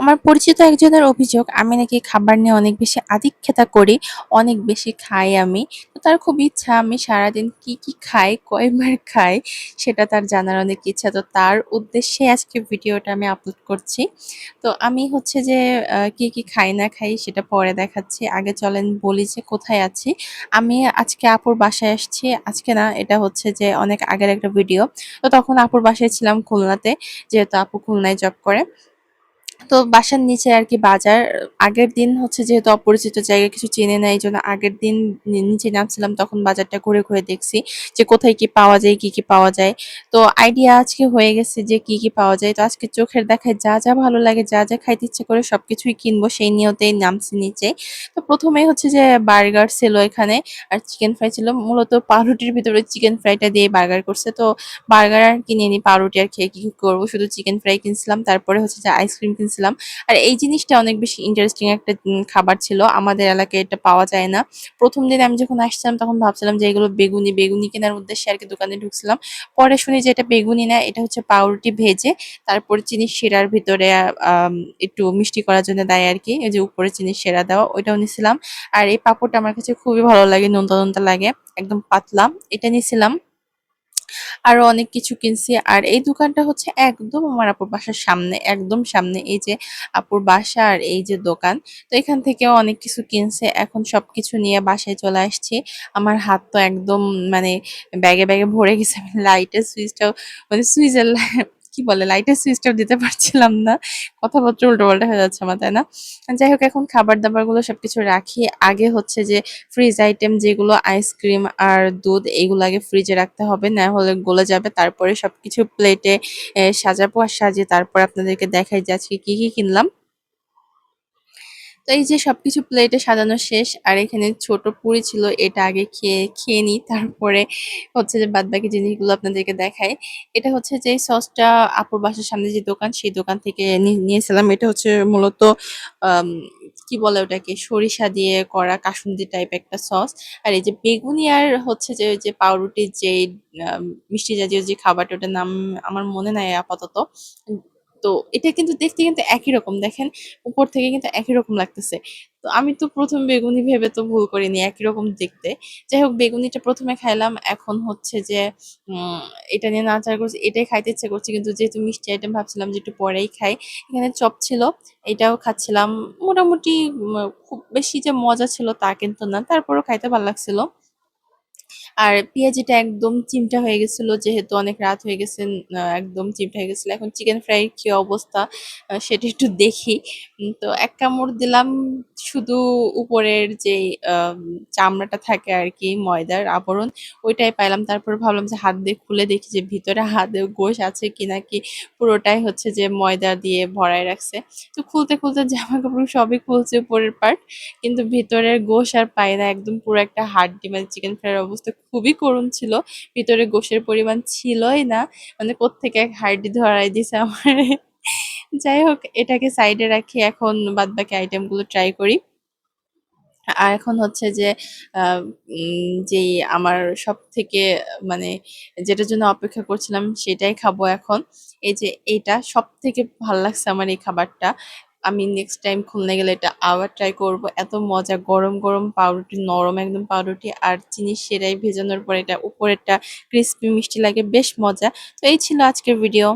আমার পরিচিত একজনের অভিযোগ, আমি নাকি খাবার নিয়ে অনেক বেশি আধিক্যতা করি, অনেক বেশি খাই আমি। তো তার খুব ইচ্ছা, আমি সারাদিন কি কি খাই, কয়বার খাই, সেটা তার জানার অনেক ইচ্ছা। তো তার উদ্দেশ্যে আজকে ভিডিওটা আমি আপলোড করছি। তো আমি হচ্ছে যে কি কি খাই না খাই সেটা পরে দেখাচ্ছি। আগে চলেন বলি যে কোথায় আছি। আমি আজকে আপুর বাসায় আসছি। আজকে না, এটা হচ্ছে যে অনেক আগের একটা ভিডিও। তো তখন আপুর বাসায় ছিলাম খুলনাতে, যেহেতু আপু খুলনায় জব করে। তো বাসার নিচে আর কি বাজার। আগের দিন হচ্ছে যেহেতু অপরিচিত জায়গা, কিছু চেনে না এই জন্য আগের দিন নিচে নামছিলাম, তখন বাজারটা ঘুরে ঘুরে দেখছি যে কোথায় কি পাওয়া যায়, কি কি পাওয়া যায়। তো আইডিয়া আজকে হয়ে গেছে যে কি কি পাওয়া যায়। তো আজকে চোখের দেখায় যা যা ভালো লাগে, যা যা খাইতে ইচ্ছে করে সবকিছুই কিনবো, সেই নিয়তেই নামছি নিচে। তো প্রথমেই হচ্ছে যে বার্গার ছিল এখানে, আর চিকেন ফ্রাই ছিল। মূলত পাউরুটির ভিতরে চিকেন ফ্রাইটা দিয়ে বার্গার করছে। তো বার্গার আর কিনে নি পাউরুটি আর খেয়ে কি করব? শুধু চিকেন ফ্রাই কিনছিলাম, তারপরে হচ্ছে যে আইসক্রিম কিনছিলাম। আর এই জিনিসটা অনেক বেশি ইন্টারেস্টিং একটা খাবার ছিল। আমাদের এলাকায় এটা পাওয়া যায় না। প্রথম দিন আমি যখন আসছিলাম, তখন ভাবছিলাম যে এগুলো বেগুনি বেগুনি কেনার উদ্দেশ্যে আর কি দোকানে ঢুকছিলাম। পরে শুনি যে এটা বেগুনি না, এটা হচ্ছে পাউরুটি ভেজে তারপরে চিনি শিরার ভিতরে একটু মিষ্টি করার জন্য দেয় আর কি যে উপরে চিনি সেরা দেওয়া, ওইটাও নিছিলাম। আর এই পাঁপড়টা আমার কাছে খুবই ভালো লাগে নোনতা লাগে, একদম পাতলা। এটা নিছিলাম। আরও অনেক কিছু কিনছি। আর এই দোকানটা হচ্ছে একদম আমার আপুর বাসার সামনে, একদম সামনে এই যে আপুর বাসা আর এই যে দোকান। তো এখান থেকেও অনেক কিছু কিনছে। এখন সবকিছু নিয়ে বাসায় চলে আসছি। আমার হাত তো একদম মানে ব্যাগে ব্যাগে ভরে গেছে। লাইটের সুইচটাও মানে সুইচের কি বলে লাইটের সুইচটাও দিতে পারছিলাম না। কথাবার্তা উল্টো পাল্টা হয়ে যাচ্ছে আমার, তাই না? যাই হোক, এখন খাবার দাবারগুলো সবকিছু রাখি। আগে হচ্ছে যে ফ্রিজ আইটেম যেগুলো আইসক্রিম আর দুধ, এগুলো আগে ফ্রিজে রাখতে হবে। না হলে গলে যাবে। তারপরে সবকিছু প্লেটে সাজাবো আর সাজিয়ে তারপর আপনাদেরকে দেখাই যে আজকে কি কি কিনলাম। তো এই যে সবকিছু প্লেটে সাজানো শেষ, আর এখানে ছোট পুরি ছিল, এটা আগে খেয়ে খেয়ে নিই, তারপরে হচ্ছে যে বাদ বাকি জিনিসগুলো আপনাদেরকে দেখাই। এটা হচ্ছে যে সসটা আপুর বাসার সামনে যে দোকান, সেই দোকান থেকে নিয়েছিলাম। এটা হচ্ছে মূলত কি বলে ওটাকে, সরিষা দিয়ে করা কাসুন্দি টাইপ একটা সস। আর এই যে বেগুনি আর হচ্ছে যে যে পাউরুটির যে মিষ্টি জাতীয় যে খাবারটা, ওটার নাম আমার মনে নাই আপাতত। তো এটা কিন্তু দেখতে কিন্তু একই রকম, দেখেন? উপর থেকে কিন্তু একই রকম লাগতেছে। তো আমি তো প্রথম বেগুনি ভেবে তো ভুল করিনি, একই রকম দেখতে। যাই হোক, বেগুনিটা প্রথমে খাইলাম, এখন হচ্ছে যে এটা নিয়ে নাচার করছি, এটাই খাইতে ইচ্ছে করছে, কিন্তু যেহেতু মিষ্টি আইটেম ভাবছিলাম যে একটু পরেই খাই, এখানে চপ ছিল, এটাও খাচ্ছিলাম। মোটামুটি খুব বেশি যে মজা ছিল তা কিন্তু না, তারপরেও খাইতে ভালো লাগছিল। আর পেঁয়াজিটা একদম চিমটা হয়ে গেছিল, যেহেতু অনেক রাত হয়ে গেছে একদম চিমটা হয়ে গেছিল। এখন চিকেন ফ্রাই কি অবস্থা সেটা একটু দেখি। তো এক কামড় দিলাম, শুধু উপরের যে চামড়াটা থাকে আর কি, ময়দার আবরণ, ওইটাই পাইলাম। তারপর ভাবলাম যে হাত দিয়ে খুলে দেখি যে ভিতরে হাতে গোশ আছে কি নাকি পুরোটাই হচ্ছে যে ময়দা দিয়ে ভরায় রাখছে। তো খুলতে খুলতে জামা কাপড় সবই খুলছে উপরের পার্ট কিন্তু ভিতরের গোশ আর পাই না, একদম পুরো একটা হাড্ডি মানে চিকেন ফ্রাইয়ের অবস্থা খুবই করুণ ছিল। ভিতরে গোশের পরিমাণ ছিলই না। মানে কোত্থেকে এক হাড্ডি ধরাই দিছে আমার। যাই হোক, এটাকে সাইডে রাখি। এখন বাদবাকি আইটেমগুলো ট্রাই করি। আর এখন হচ্ছে যে যেই আমার সব থেকে মানে যেটার জন্য অপেক্ষা করছিলাম সেটাই খাব এখন। এই যে এটা সব থেকে ভালো লাগছে আমার এই খাবারটা। আমি নেক্সট টাইম খুলনা গেলে এটা আবার ট্রাই করব। এত মজা, গরম গরম পাউরুটি, নরম একদম পাউরুটি আর চিনি সেরাই ভেজানোর পর এটা উপরেরটা ক্রিস্পি মিষ্টি লাগে, বেশ মজা। তো এই ছিল আজকের ভিডিও